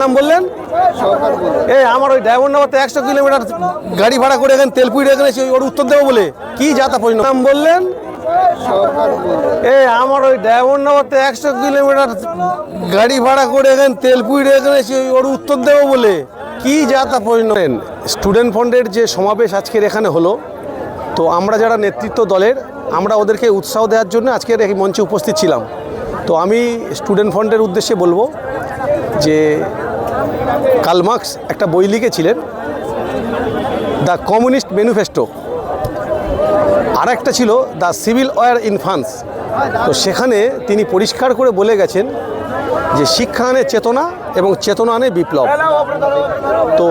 নাম বললেন? আমার ওই ড্রাইভার একশো কিলোমিটার গাড়ি ভাড়া করে ওর উত্তর দেবো বলে। বললেন? আমার ওই ড্রাইভার একশো কিলোমিটার গাড়ি ভাড়া করে এখানে ওর উত্তর দেবো বলে। স্টুডেন্ট ফান্ডের যে সমাবেশ আজকের এখানে হলো, তো আমরা যারা নেতৃত্ব দলের, আমরা ওদেরকে উৎসাহ দেওয়ার জন্য আজকের মঞ্চে উপস্থিত ছিলাম। তো আমি স্টুডেন্ট ফান্ডের উদ্দেশ্যে বলব যে কালমার্কস একটা বই লিখেছিলেন, দ্য কমিউনিস্ট ম্যানিফেস্টো। আর একটা ছিল দ্য সিভিল ওয়ার ইনফান্স তো সেখানে তিনি পরিষ্কার করে বলে গেছেন যে শিক্ষা আনে চেতনা এবং চেতনা আনে বিপ্লব। তো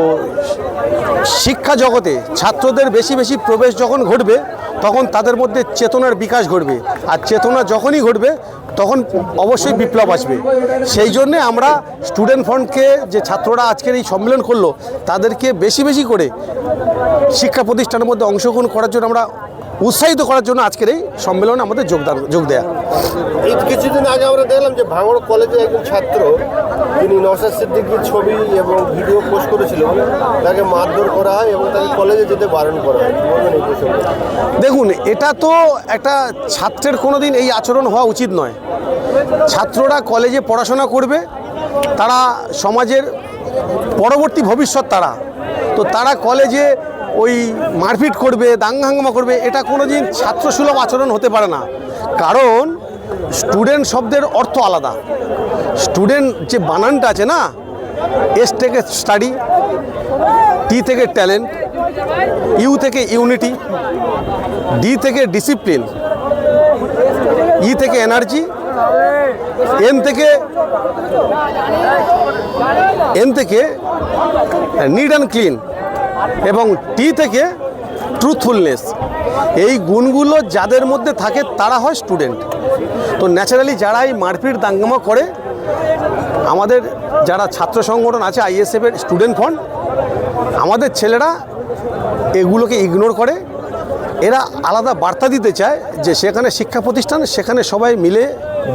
শিক্ষা জগতে ছাত্রদের বেশি বেশি প্রবেশ যখন ঘটবে, তখন তাদের মধ্যে চেতনার বিকাশ ঘটবে। আর চেতনা যখনই ঘটবে তখন অবশ্যই বিপ্লব আসবে। সেই জন্যে আমরা স্টুডেন্ট ফ্রন্টকে যে ছাত্ররা আজকের এই সম্মেলন করল, তাদেরকে বেশি বেশি করে শিক্ষা প্রতিষ্ঠানের মধ্যে অংশগ্রহণ করার জন্য আমরা উৎসাহিত করার জন্য আজকের এই সম্মেলনে আমাদের যোগদান যোগ দেয়া। এই কিছুদিন আগে আমরা দেখলাম যে ভাঙড় কলেজে একজন ছাত্র তিনি নওশাদ সিদ্দিকির ছবি এবং ভিডিও পোস্ট করেছিল তাকে মারধর করা হয় এবং তাকে কলেজে যেতে বারণ করা হয়। দেখুন এটা তো একটা ছাত্রের কোনো দিন এই আচরণ হওয়া উচিত নয়। ছাত্ররা কলেজে পড়াশোনা করবে তারা সমাজের পরবর্তী ভবিষ্যৎ তারা। তো তারা কলেজে ওই মারপিট করবে দাঙ্গাহাঙ্গামা করবে, এটা কোনো দিন ছাত্রসুলভ আচরণ হতে পারে না। কারণ স্টুডেন্ট শব্দের অর্থ আলাদা। স্টুডেন্ট যে বানানটা আছে না এস থেকে স্টাডি টি থেকে ট্যালেন্ট ইউ থেকে ইউনিটি ডি থেকে ডিসিপ্লিন ই থেকে এনার্জি এন থেকে এন থেকে নিড অ্যান্ড ক্লিন এবং টি থেকে ট্রুথফুলনেস এই গুণগুলো যাদের মধ্যে থাকে, তারা হয় স্টুডেন্ট তো ন্যাচারালি যারা এই মারপিট দাঙ্গামা করে, আমাদের যারা ছাত্র সংগঠন আছে আইএসএফের স্টুডেন্ট ফন্ড আমাদের ছেলেরা এগুলোকে ইগনোর করে। এরা আলাদা বার্তা দিতে চায় যে সেখানে শিক্ষা প্রতিষ্ঠান, সেখানে সবাই মিলে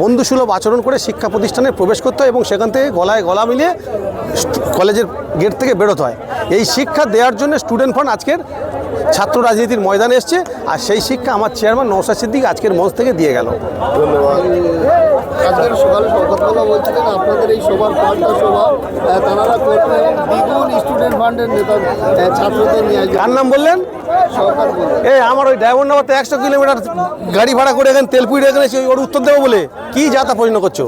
বন্ধুসুলভ আচরণ করে শিক্ষা প্রতিষ্ঠানে প্রবেশ করতে হয় এবং সেখান থেকে গলায় গলা মিলিয়ে কলেজের গেট থেকে বেরোতে হয়। এই শিক্ষা দেওয়ার জন্য স্টুডেন্ট ফান্ড আজকের ছাত্র রাজনীতির ময়দানে এসছে। আর সেই শিক্ষা আমার চেয়ারম্যান নৌসাদ সিদ্দিক আজকের মঞ্চ থেকে দিয়ে গেল। ধন্যবাদ। আজকের সকালে শওকতবালা বলছিলেন আপনাদের এই সভার পাল্টা সভা তারা করবে দ্বিগুণ স্টুডেন্ট ফান্ডের নেতা ছাত্রদের নিয়ে কার নাম বললেন? এই আমার ওই ড্রাইভার নামাতে একশো কিলোমিটার গাড়ি ভাড়া করে এখানে তেল পুড়ে এখানে ওর উত্তর দেবো বলে। কি যাতা প্রশ্ন করছ?